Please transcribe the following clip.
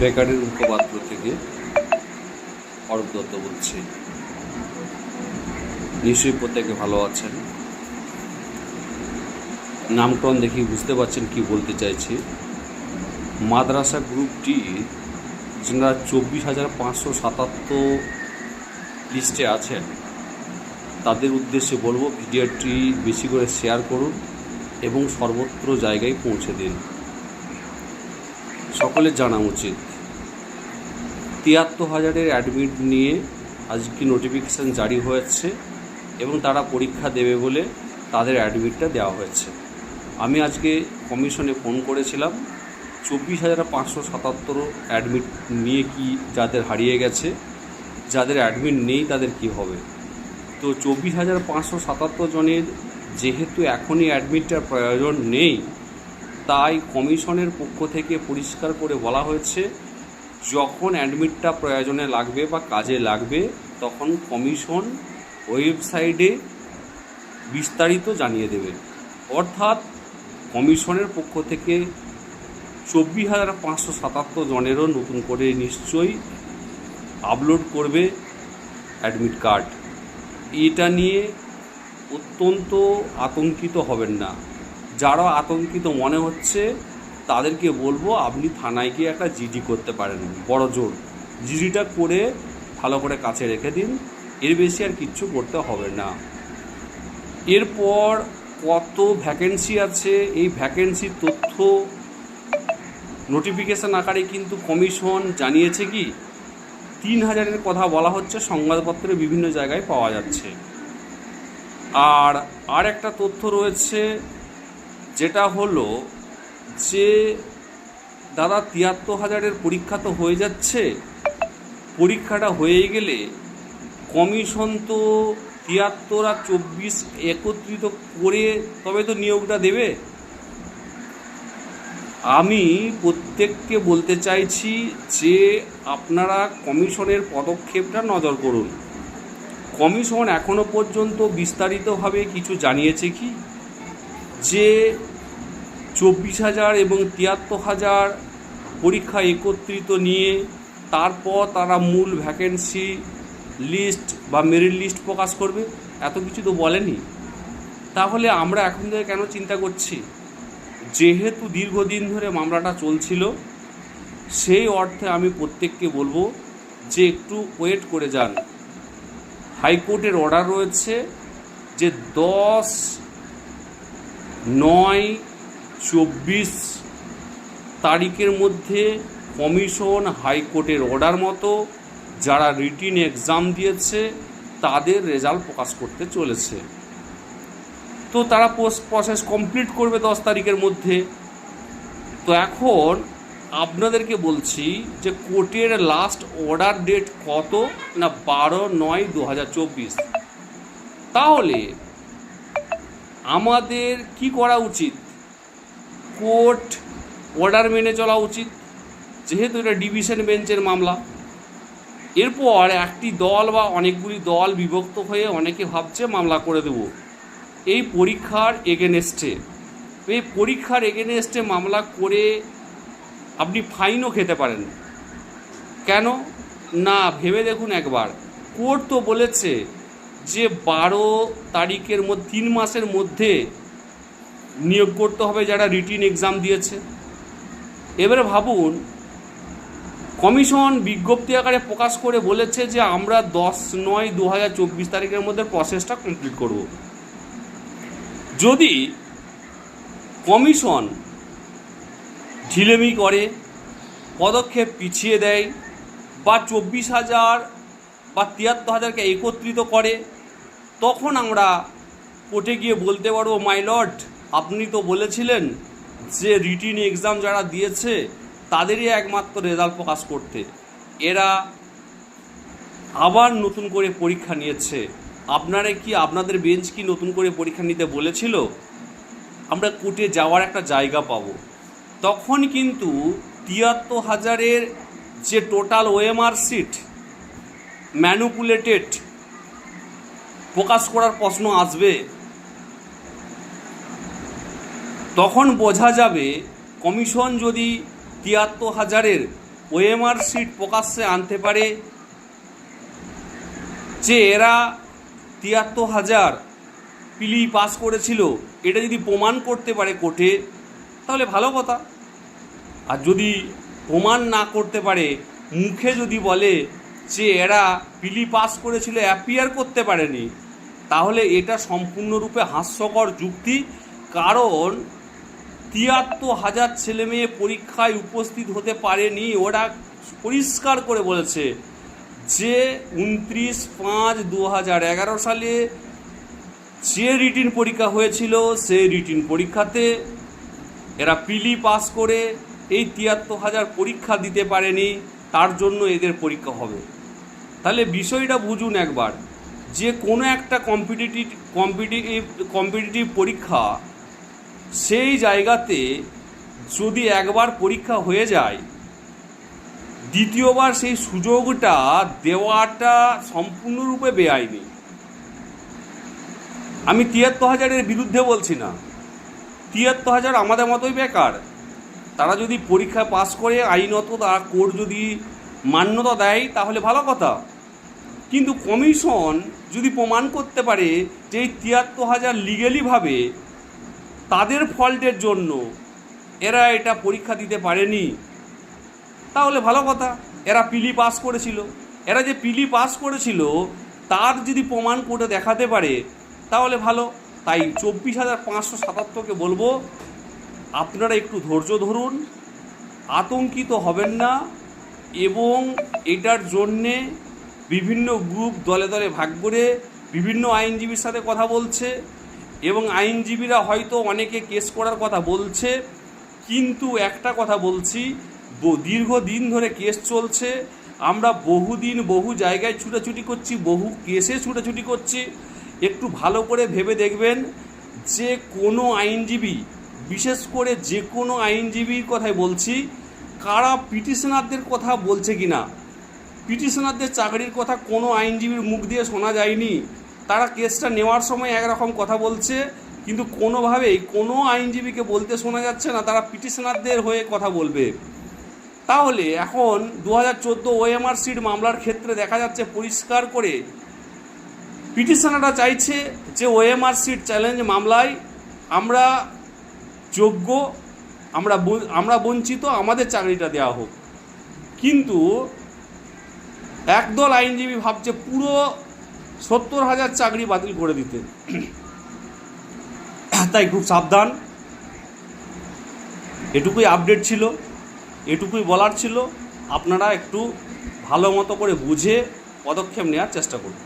বেকারির মুখপাত্র থেকে অরূপ দত্ত বলছি। নিশ্চয়ই প্রত্যেকে ভালো আছেন। নামকরণ দেখি বুঝতে পারছেন কি বলতে চাইছি। মাদ্রাসা গ্রুপটি যারা চব্বিশ হাজার পাঁচশো সাতাত্তর লিস্টে আছেন, তাদের উদ্দেশ্যে বলব ভিডিওটি বেশি করে শেয়ার করুন এবং সর্বত্র জায়গায় পৌঁছে দিন। সকলের জানা উচিত। তিয়াত্তর হাজারের অ্যাডমিট নিয়ে আজকে নোটিফিকেশান জারি হয়েছে এবং তারা পরীক্ষা দেবে বলে তাদের অ্যাডমিটটা দেওয়া হয়েছে। আমি আজকে কমিশনে ফোন করেছিলাম, চব্বিশ হাজার পাঁচশো সাতাত্তর অ্যাডমিট নিয়ে কি যাদের হারিয়ে গেছে, যাদের অ্যাডমিট নেই তাদের কি হবে? তো চব্বিশ হাজার পাঁচশো সাতাত্তর জনের যেহেতু এখনই অ্যাডমিটটার প্রয়োজন নেই তাই কমিশনের পক্ষ থেকে পরিষ্কার করে বলা হয়েছে, যখন অ্যাডমিটটা প্রয়োজনে লাগবে বা কাজে লাগবে, তখন কমিশন ওয়েবসাইটে বিস্তারিত জানিয়ে দেবে। অর্থাৎ কমিশনের পক্ষ থেকে চব্বিশ হাজার পাঁচশো সাতাত্তর জনেরও নতুন করে নিশ্চয়ই আপলোড করবে অ্যাডমিট কার্ড। এটা নিয়ে অত্যন্ত আতঙ্কিত হবেন না। যারা আতঙ্কিত মনে হচ্ছে, তাদেরকে বলব আপনি থানায় গিয়ে একটা জিডি করতে পারেন। বড় জোর। জিডিটা করে ভালো করে কাছে রেখে দিন। এর বেশি আর কিচ্ছু করতে হবে না। এরপর কত ভ্যাকেন্সি আছে? এই ভ্যাকেন্সির তথ্য নোটিফিকেশন আকারে কিন্তু কমিশন জানিয়েছে কি? তিন হাজারের কথা বলা হচ্ছে, সংবাদপত্রে বিভিন্ন জায়গায় পাওয়া যাচ্ছে। আর আর একটা তথ্য রয়েছে যেটা হলো যে দাদা তিয়াত্তর হাজারের পরীক্ষা তো হয়ে যাচ্ছে, পরীক্ষাটা হয়ে গেলে কমিশন তো তিয়াত্তর আর চব্বিশ একত্রিত করে তবে তো নিয়োগটা দেবে। আমি প্রত্যেককে বলতে চাইছি যে আপনারা কমিশনের পদক্ষেপটা নজর করুন। কমিশন এখনও পর্যন্ত বিস্তারিতভাবে কিছু জানিয়েছে কি? যে চব্বিশ হাজার এবং তিয়াত্তর হাজার পরীক্ষা একত্রিত নিয়ে তারপর তারা মূল ভ্যাকেন্সি লিস্ট বা মেরিট লিস্ট প্রকাশ করবে, এত কিছু তো বলেনি। তাহলে আমরা এখন থেকে কেন চিন্তা করছি? যেহেতু দীর্ঘদিন ধরে মামলাটা চলছিল, সেই অর্থে আমি প্রত্যেককে বলব যে একটু ওয়েট করে যান। হাইকোর্টের অর্ডার রয়েছে যে দশ নয় চব্বিশ তারিখের মধ্যে কমিশন হাইকোর্টের অর্ডার মতো যারা রিটিন এক্সাম দিয়েছে, তাদের রেজাল্ট প্রকাশ করতে চলেছে। তো তারা পোস্ট প্রসেস কমপ্লিট করবে দশ তারিখের মধ্যে। তো এখন আপনাদেরকে বলছি যে কোর্টের লাস্ট অর্ডার ডেট কত? না, বারো নয়, দু তাহলে আমাদের কি করা উচিত? কোর্ট অর্ডার মেনে চলা উচিত, যেহেতু এটা ডিভিশন বেঞ্চের মামলা। এরপর একটি দল বা অনেকগুলি দল বিভক্ত হয়ে অনেকে ভাবছে মামলা করে দেব। এই পরীক্ষার এগেনেস্টে এই পরীক্ষার এগেনেস্টে মামলা করে আপনি ফাইনও খেতে পারেন। কেন? না, ভেবে দেখুন একবার। কোর্ট তো বলেছে যে বারো তারিখের মধ্যে, তিন মাসের মধ্যে নিয়োগ করতে হবে যারা রিটিন এক্সাম দিয়েছে। এবারে ভাবুন, কমিশন বিজ্ঞপ্তি আকারে প্রকাশ করে বলেছে যে আমরা দশ নয় দু হাজার চব্বিশ তারিখের মধ্যে প্রসেসটা কমপ্লিট করব। যদি কমিশন ঢিলেমি করে, পদক্ষেপ পিছিয়ে দেয় বা চব্বিশ হাজার বা তিয়াত্তর হাজারকে একত্রিত করে, তখন আমরা কোর্টে গিয়ে বলতে পারব মাই আপনি তো বলেছিলেন যে রিটিন এক্সাম যারা দিয়েছে, তাদেরই একমাত্র রেজাল্ট প্রকাশ করতে। এরা আবার নতুন করে পরীক্ষা নিয়েছে। আপনারা কি আপনাদের বেঞ্চ কি নতুন করে পরীক্ষা নিতে বলেছিল? আমরা কোর্টে যাওয়ার একটা জায়গা পাবো। তখন কিন্তু তিয়াত্তর হাজারের যে টোটাল ওএমআর সিট ম্যানুপুলেটেড প্রকাশ করার প্রশ্ন আসবে। তখন বোঝা যাবে, কমিশন যদি তিয়াত্তর হাজারের ওএমআর সিট প্রকাশ্যে আনতে পারে, যে এরা তিয়াত্তর হাজার পিলি পাস করেছিল, এটা যদি প্রমাণ করতে পারে কোর্টে, তাহলে ভালো কথা। আর যদি প্রমাণ না করতে পারে, মুখে যদি বলে যে এরা পিলি পাস করেছিল অ্যাপিয়ার করতে পারেনি। তাহলে এটা সম্পূর্ণরূপে হাস্যকর যুক্তি, কারণ তিয়াত্তর হাজার ছেলে মেয়ে পরীক্ষায় উপস্থিত হতে পারেনি। ওরা পরিষ্কার করে বলেছে যে উনত্রিশ পাঁচ দু হাজার এগারো সালে যে রিটিন পরীক্ষা হয়েছিল, সেই রিটিন পরীক্ষাতে এরা পিলি পাস করে এই তিয়াত্তর হাজার পরীক্ষা দিতে পারেনি। তার জন্য এদের পরীক্ষা হবে। তাহলে বিষয়টা বুঝুন একবার। যে কোনো একটা কম্পিটিটিভ কম্পিটিটিভ কম্পিটিটিভ পরীক্ষা সেই জায়গাতে যদি একবার পরীক্ষা হয়ে যায়, দ্বিতীয়বার সেই সুযোগটা দেওয়াটা সম্পূর্ণরূপে বেআইনি। আমি তিয়াত্তর হাজারের বিরুদ্ধে বলছি না। তিয়াত্তর হাজার আমাদের মতোই বেকার। তারা যদি পরীক্ষা পাস করে আইনত তারা কোর্ট যদি মান্যতা দেয়, তাহলে ভালো কথা। কিন্তু কমিশন যদি প্রমাণ করতে পারে যে এই তিয়াত্তর হাজার লিগেলিভাবে তাদের ফল্টের জন্য এরা এটা পরীক্ষা দিতে পারেনি, তাহলে ভালো কথা, এরা পিলি পাস করেছিল। এরা যে পিলি পাস করেছিল, তার যদি প্রমাণ করে দেখাতে পারে, তাহলে ভালো। তাই চব্বিশ হাজার পাঁচশো সাতাত্তরকে বলব, আপনারা একটু ধৈর্য ধরুন, আতঙ্কিত হবেন না, এবং এটার জন্যে বিভিন্ন গ্রুপ দলে দলে ভাগ করে বিভিন্ন আইনজীবীর সাথে কথা বলছে এবং আইনজীবীরা হয়তো অনেকে কেস করার কথা বলছে, কিন্তু একটা কথা বলছি দীর্ঘদিন ধরে কেস চলছে, আমরা বহুদিন বহু জায়গায় ছুটাছুটি করছি, বহু কেসে ছুটাছুটি করছি। একটু ভালো করে ভেবে দেখবেন যে কোনো আইনজীবী, বিশেষ করে যে কোনো আইনজীবীর কথাই বলছি, কারা পিটিশনারদের কথা বলছে কি না পিটিশনারদের চাকরির কথা কোনো আইনজীবীর মুখ দিয়ে শোনা যায়নি। তারা কেসটা নেওয়ার সময় একরকম কথা বলছে, কিন্তু কোনোভাবেই কোনো আইনজীবীকে বলতে শোনা যাচ্ছে না, তারা পিটিশনারদের হয়ে কথা বলবে। তাহলে এখন দু হাজার চোদ্দ ওএমআর সিট মামলার ক্ষেত্রে দেখা যাচ্ছে পরিষ্কার করে পিটিশনাররা চাইছে যে ওএমআর সিট চ্যালেঞ্জ মামলায় আমরা যোগ্য, আমরা আমরা বঞ্চিত, আমাদের চাকরিটা দেওয়া হোক। কিন্তু একদল আইনজীবী ভাবছে পুরো সত্তর হাজার চাকরি বাতিল করে দিতে। তাই খুব সাবধান। এটুকুই আপডেট ছিল, এটুকুই বলার ছিল। আপনারা একটু ভালো মতো করে বুঝে পদক্ষেপ নেওয়ার চেষ্টা করুন।